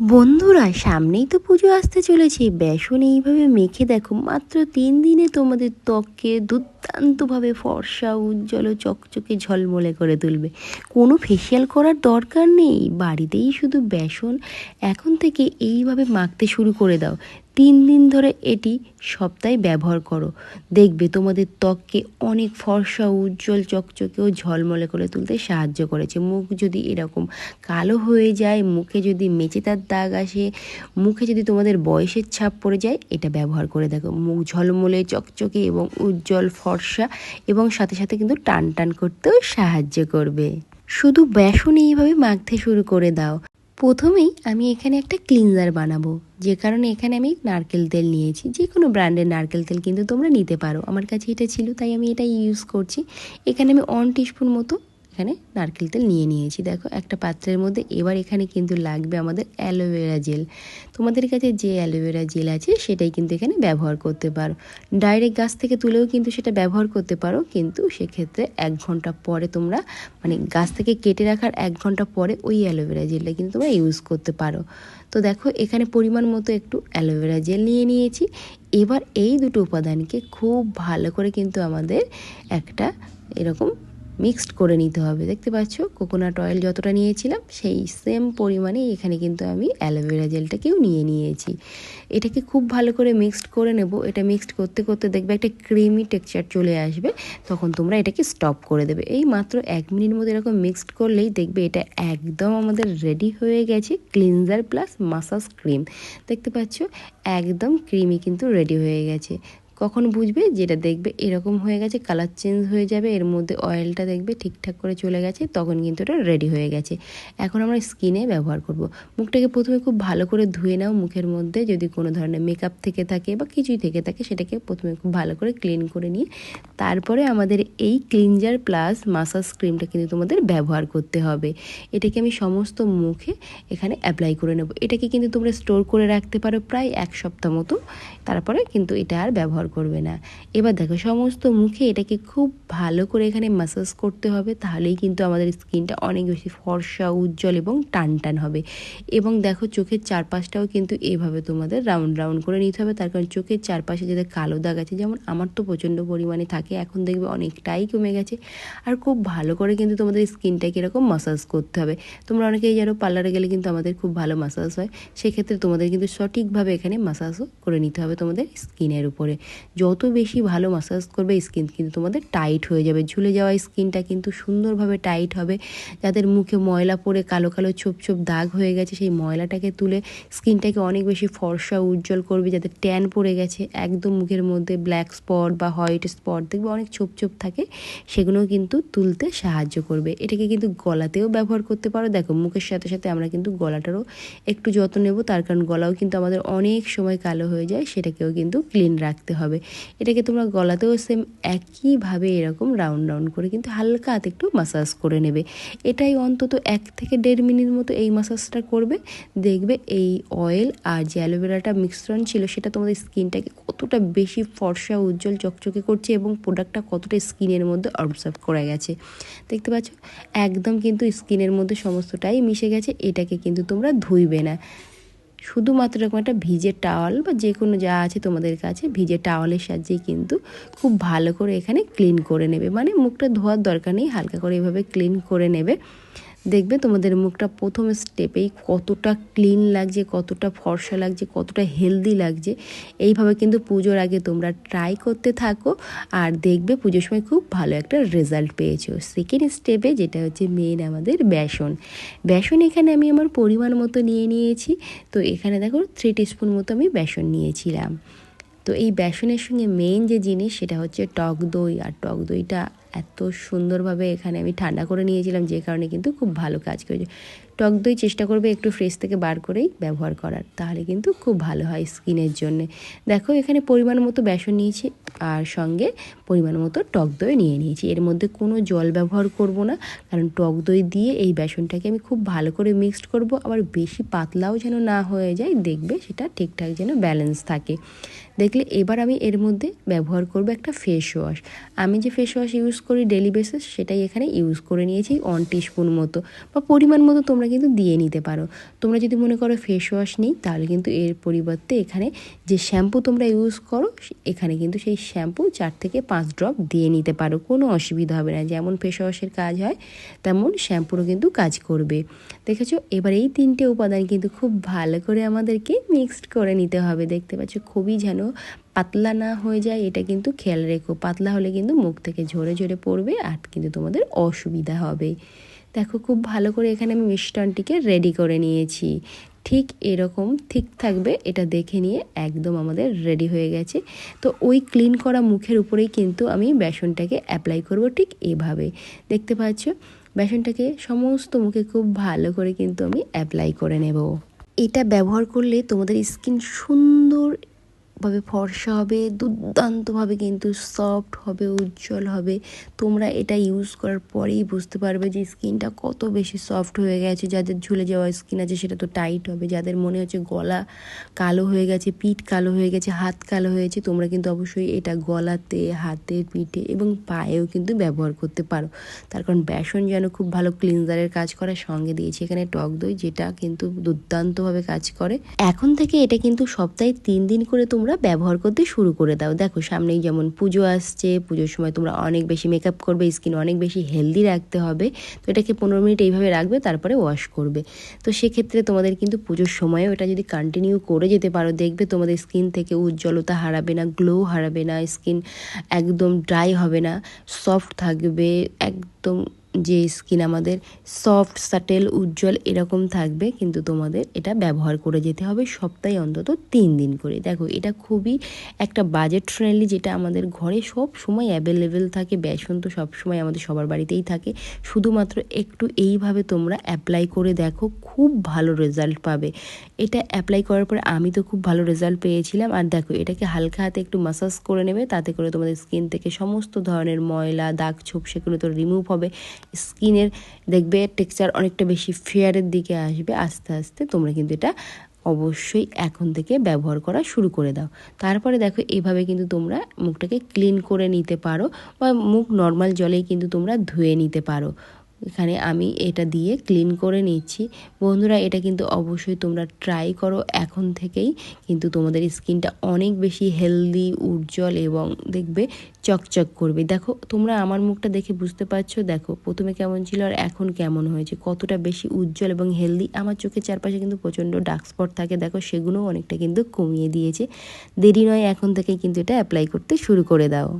বন্ধুরা, সামনেই তো পুজো আসতে চলেছে। বেসন এইভাবে মেখে দেখো, মাত্র তিন দিনে তোমাদের ত্বককে দুর্দান্তভাবে ফর্সা, উজ্জ্বল ও চকচকে ঝলমলে করে তুলবে। কোনো ফেসিয়াল করার দরকার নেই। বাড়িতেই শুধু বেসন, এখন থেকে এইভাবে মাখতে শুরু করে দাও। তিন দিন ধরে এটি সপ্তাহে ব্যবহার করো। দেখবে তোমাদের ত্বককে অনেক ফর্সা, উজ্জ্বল, চকচকে ও ঝলমলে করে তুলতে সাহায্য করেছে। মুখ যদি এরকম কালো হয়ে যায়, মুখে যদি মেচেতার দাগ আসে, মুখে যদি তোমাদের বয়সের ছাপ পড়ে যায়, এটা ব্যবহার করে দেখো। মুখ ঝলমলে, চকচকে এবং উজ্জ্বল, ফর্সা এবং সাথে সাথে কিন্তু টান টান করতেও সাহায্য করবে। শুধু বেসন এইভাবে মাখতে শুরু করে দাও। প্রথমেই আমি এখানে একটা ক্লিনজার বানাবো। যে কারণে এখানে আমি নারকেল তেল নিয়েছি। যে কোনো ব্র্যান্ডের নারকেল তেল কিন্তু তোমরা নিতে পারো। আমার কাছে এটা ছিল, তাই আমি এটা ইউজ করছি। এখানে আমি ওয়ান টিস্পুন মতো এখানে নারকেল তেল নিয়ে নিয়েছি। দেখো, একটা পাত্রের মধ্যে এবার এখানে কিন্তু লাগবে আমাদের অ্যালোভেরা জেল। তোমাদের কাছে যে অ্যালোভেরা জেল আছে, সেটাই কিন্তু এখানে ব্যবহার করতে পারো। ডাইরেক্ট গাছ থেকে তুলেও কিন্তু সেটা ব্যবহার করতে পারো, কিন্তু সেক্ষেত্রে এক ঘণ্টা পরে তোমরা মানে গাছ থেকে কেটে রাখার এক ঘণ্টা পরে ওই অ্যালোভেরা জেলটা কিন্তু তোমরা ইউজ করতে পারো। তো দেখো, এখানে পরিমাণ মতো একটু অ্যালোভেরা জেল নিয়ে নিয়েছি। এবার এই দুটো উপাদানকে খুব ভালো করে কিন্তু আমাদের একটা এরকম মিক্সড করে নিতে হবে। দেখতে পাচ্ছ? কোকোনাট অয়েল যতটা নিয়েছিলাম, সেই সেম পরিমাণে এখানে কিন্তু আমি অ্যালোভেরা জেলটাকেও নিয়ে নিয়েছি। এটাকে খুব ভালো করে মিক্সড করে নেব। এটা মিক্সড করতে করতে দেখবে একটা ক্রিমি টেক্সচার চলে আসবে। তখন তোমরা এটাকে স্টপ করে দেবে। এই মাত্র এক মিনিট মধ্যে এরকম মিক্সড করলেই দেখবে এটা একদম আমাদের রেডি হয়ে গেছে। Cleanser plus massage cream. দেখতে পাচ্ছ? একদম ক্রিমি কিন্তু রেডি হয়ে গেছে। কখন বুঝবে? যেটা দেখবে এরকম হয়ে গেছে কালার চেঞ্জ হয়ে যাবে, এর মধ্যে অয়েলটা দেখবে, ঠিকঠাক করে চলে গেছে, তখন কিন্তু এটা রেডি হয়ে গেছে। এখন আমরা স্কিনে ব্যবহার করব। মুখটাকে প্রথমে খুব ভালো করে ধুয়ে নাও মুখের মধ্যে, যদি কোনো ধরনের মেকআপ থেকে থাকে বা কিছুই থেকে থাকে, সেটাকে প্রথমে খুব ভালো করে ক্লিন করে নিয়ে, তারপরে আমাদের এই ক্লিনজার প্লাস মাসাজ ক্রিমটা কিন্তু তোমাদের ব্যবহার করতে হবে। এটাকে আমি সমস্ত মুখে এখানে অ্যাপ্লাই করে নেব। এটাকে কিন্তু তোমরা স্টোর করে রাখতে পারো প্রায় এক সপ্তাহ মতো। তারপরে কিন্তু এটা আর ব্যবহার করবে না। এবার দেখো, সমস্ত মুখে এটাকে খুব ভালো করে এখানে মাসাজ করতে হবে, তাহলেই কিন্তু আমাদের স্কিনটা অনেক বেশি ফর্সা, উজ্জ্বল এবং টান টান হবে। এবং দেখো, চোখের চারপাশটাও কিন্তু এভাবে তোমাদের রাউন্ড রাউন্ড করে নিতে হবে। তার কারণ চোখের চারপাশে যাদের কালো দাগ আছে, যেমন আমার তো প্রচণ্ড পরিমাণে থাকে, এখন দেখবে অনেকটাই কমে গেছে। আর খুব ভালো করে কিন্তু তোমাদের স্কিনটাকে এরকম মাসাজ করতে হবে। তোমরা অনেকেই জানো পার্লারে গেলে কিন্তু আমাদের খুব ভালো মাসাজ হয়। সেক্ষেত্রে তোমাদের কিন্তু সঠিকভাবে এখানে মাসাজও করে নিতে হবে তোমাদের স্কিনের উপরে। যত বেশি ভালো মাসাজ করবে স্কিন কিন্তু তোমাদের টাইট হয়ে যাবে। ঝুলে যাওয়া স্কিনটা কিন্তু সুন্দরভাবে টাইট হবে। যাদের মুখে ময়লা পড়ে, কালো কালো ছোপ ছোপ দাগ হয়ে গেছে, সেই ময়লাটাকে তুলে স্কিনটাকে অনেক বেশি ফর্সা, উজ্জ্বল করবে। যাদের ট্যান পড়ে গেছে, একদম মুখের মধ্যে ব্ল্যাক স্পট বা হোয়াইট স্পট দেখবে অনেক ছোপ ছোপ থাকে, সেগুলোও কিন্তু তুলতে সাহায্য করবে। এটাকে কিন্তু গলাতেও ব্যবহার করতে পারো। দেখো, মুখের সাথে সাথে আমরা কিন্তু গলাটারও একটু যত্ন নেব। তার কারণ গলাও কিন্তু আমাদের অনেক সময় কালো হয়ে যায়, সেটাকেও কিন্তু ক্লিন রাখতে হবে। এটাকে তোমরা গলাতেও সেম একইভাবে এরকম রাউন্ড রাউন্ড করে কিন্তু হালকা হাতে একটু মাসাজ করে নেবে। এটাই অন্তত এক থেকে দেড় মিনিট মতো এই মাসাজটা করবে। দেখবে এই অয়েল আর যে অ্যালোভেরাটা মিশ্রণ ছিল, সেটা তোমাদের স্কিনটাকে কতটা বেশি ফর্সা, উজ্জ্বল, চকচকে করছে এবং প্রোডাক্টটা কতটা স্কিনের মধ্যে অবজার্ভ করা গেছে। দেখতে পাচ্ছ? একদম কিন্তু স্কিনের মধ্যে সমস্তটাই মিশে গেছে। এটাকে কিন্তু তোমরা ধুইবে না। শুধুমাত্র এরকম একটা ভিজে টাওয়াল বা যে কোনো যা আছে তোমাদের কাছে, ভিজে টাওয়ালের সাহায্যে কিন্তু খুব ভালো করে এখানে ক্লিন করে নেবে। মানে মুখটা ধোয়ার দরকার নেই, হালকা করে এভাবে ক্লিন করে নেবে। দেখবে তোমাদের মুখটা প্রথম স্টেপেই কতটা ক্লিন লাগছে, কতটা ফর্সা লাগছে, কতটা হেলদি লাগছে। এইভাবে কিন্তু পুজোর আগে তোমরা ট্রাই করতে থাকো আর দেখবে পুজোর সময় খুব ভালো একটা রেজাল্ট পেয়েছ। সেকেন্ড স্টেপে যেটা হচ্ছে মেন আমাদের বেসন। বেসন এখানে আমি আমার পরিমাণ মতো নিয়ে নিয়েছি। তো এখানে দেখো থ্রি টিস্পুন মতো আমি বেসন নিয়েছিলাম। তো এই বেসনের সঙ্গে মেন যে জিনিস সেটা হচ্ছে টক দই। আর টক দইটা এত সুন্দরভাবে এখানে আমি ঠান্ডা করে নিয়েছিলাম, যে কারণে কিন্তু খুব ভালো কাজ করেছে। টক দই চেষ্টা করবে একটু ফ্রেশ থেকে বার করেই ব্যবহার করার, তাহলে কিন্তু খুব ভালো হয় স্কিনের জন্যে। দেখো, এখানে পরিমাণ মতো বেসন নিয়েছি, আর সঙ্গে পরিমাণ মতো টক দই নিয়ে নিয়েছি। এর মধ্যে কোনো জল ব্যবহার করব না, কারণ টক দই দিয়ে এই বেসনটাকে আমি খুব ভালো করে মিক্সড করব, আবার বেশি পাতলাও যেন না হয়ে যায়, দেখবে সেটা ঠিকঠাক যেন ব্যালেন্স থাকে। দেখলে এবার আমি এর মধ্যে ব্যবহার করব একটা ফেস ওয়াশ আমি যে ফেস ওয়াশ ইউজ করি ডেলি বেসিস সেটাই এখানে ইউজ করে নিয়েছি ওয়ান টিস্পুন মতো। বা পরিমাণ মতো তোমরা কিন্তু দিয়ে নিতে পারো। তোমরা যদি মনে করো ফেস ওয়াশ নেই, তাহলে কিন্তু এর পরিবর্তে এখানে যে শ্যাম্পু তোমরা ইউজ করো, এখানে কিন্তু সেই শ্যাম্পু চার থেকে পাঁচ ড্রপ দিয়ে নিতে পারো। কোনো অসুবিধা হবে না। যেমন ফেস ওয়াশের কাজ হয়, তেমন শ্যাম্পুরও কিন্তু কাজ করবে। দেখেছ? এবার এই তিনটে উপাদান কিন্তু খুব ভালো করে আমাদেরকে মিক্সড করে নিতে হবে। দেখতে পাচ্ছ? খুবই যেন পাতলা না হয়ে যায়, এটা কিন্তু খেয়াল রেখো। পাতলা হলে কিন্তু মুখ থেকে ঝরে ঝরে পড়বে আর কিন্তু তোমাদের অসুবিধা হবে। দেখো, খুব ভালো করে এখানে আমি মিষ্টানটিকে রেডি করে নিয়েছি। ঠিক এরকম, ঠিক থাকবে, এটা দেখে নিয়ে একদম আমাদের রেডি হয়ে গেছে। তো ওই ক্লিন করা মুখের উপরেই কিন্তু আমি বেসনটাকে অ্যাপ্লাই করব ঠিক এভাবে। দেখতে পাচ্ছ? বেসনটাকে সমস্ত মুখে খুব ভালো করে কিন্তু আমি অ্যাপ্লাই করে নেব। এটা ব্যবহার করলে তোমাদের স্কিন সুন্দর ভাবে ফর্সা হবে, দুর্দান্তভাবে কিন্তু সফট হবে, উজ্জ্বল হবে। তোমরা এটা ইউজ করার পরেই বুঝতে পারবে যে স্কিনটা কত বেশি সফট হয়ে গেছে। যাদের ঝুলে যাওয়া স্কিন আছে সেটা তো টাইট হবে। যাদের মনে হচ্ছে গলা কালো হয়ে গেছে, পিঠ কালো হয়ে গেছে, হাত কালো হয়েছে, তোমরা কিন্তু অবশ্যই এটা গলাতে, হাতে, পিঠে এবং পায়েও কিন্তু ব্যবহার করতে পারো। তার কারণ বেসন যেন খুব ভালো ক্লিনজারের কাজ করার সঙ্গে দিয়েছি এখানে টক দই, যেটা কিন্তু দুর্দান্তভাবে কাজ করে। এখন থেকে এটা কিন্তু সপ্তাহে তিন দিন করে তোমরা তোমরা ব্যবহার করতে শুরু করে দাও। দেখো, সামনেই যেমন পুজো আসছে, পুজোর সময় তোমরা অনেক বেশি মেকআপ করবে স্কিন অনেক বেশি হেলদি রাখতে হবে। তো এটাকে পনেরো মিনিট এইভাবে রাখবে, তারপরে ওয়াশ করবে। তো সেক্ষেত্রে তোমাদের কিন্তু পুজোর সময়ও এটা যদি কন্টিনিউ করে যেতে পারো, দেখবে তোমাদের স্কিন থেকে উজ্জ্বলতা হারাবে না গ্লো হারাবে না স্কিন একদম ড্রাই হবে না সফট থাকবে, একদম যে স্কিন আমাদের সফট সাটেল উজ্জ্বল এরকম থাকবে, কিন্তু তোমাদের এটা ব্যবহার করে যেতে হবে সপ্তাহে অন্তত তিন দিন করে। দেখো, এটা খুবই একটা বাজেট ফ্রেন্ডলি যেটা আমাদের ঘরে সব সময় অ্যাভেলেবেল থাকে, বেসন তো সবসময় আমাদের সবার বাড়িতেই থাকে। শুধুমাত্র একটু এইভাবে তোমরা অ্যাপ্লাই করে দেখো, খুব ভালো রেজাল্ট পাবে। এটা অ্যাপ্লাই করার পরে আমি তো খুব ভালো রেজাল্ট পেয়েছিলাম। আর দেখো, এটাকে হালকা হাতে একটু মাসাজ করে নেবে, তাতে করে তোমাদের স্কিন থেকে সমস্ত ধরনের ময়লা, দাগ, ছোপ, সেগুলো তো রিমুভ হবে। স্কিনের দেখবে টেক্সচার অনেকটা বেশি ফেয়ারের দিকে আসবে। আস্তে আস্তে তোমরা কিন্তু এটা অবশ্যই এখন থেকে ব্যবহার করা শুরু করে দাও। তারপরে দেখো, এভাবে কিন্তু তোমরা মুখটাকে ক্লিন করে নিতে পারো বা মুখ নর্মাল জলেই কিন্তু তোমরা ধুয়ে নিতে পারো। এখানে আমি এটা দিয়ে ক্লিন করে নিচ্ছি। বন্ধুরা, এটা কিন্তু অবশ্যই তোমরা ট্রাই করো এখন থেকেই। কিন্তু তোমাদের স্কিনটা অনেক বেশি হেলদি উজ্জ্বল এবং দেখবে চকচক করবে। দেখো, তোমরা আমার মুখটা দেখে বুঝতে পারছ। দেখো, প্রথমে কেমন ছিল আর এখন কেমন হয়েছে। কতটা বেশি উজ্জ্বল এবং হেলদি আমার চোখের চারপাশে কিন্তু প্রচণ্ড ডার্ক স্পট থাকে। দেখো, সেগুলোও অনেকটা কিন্তু কমিয়ে দিয়েছে। দেরি নয়, এখন থেকেই কিন্তু এটা অ্যাপ্লাই করতে শুরু করে দাও।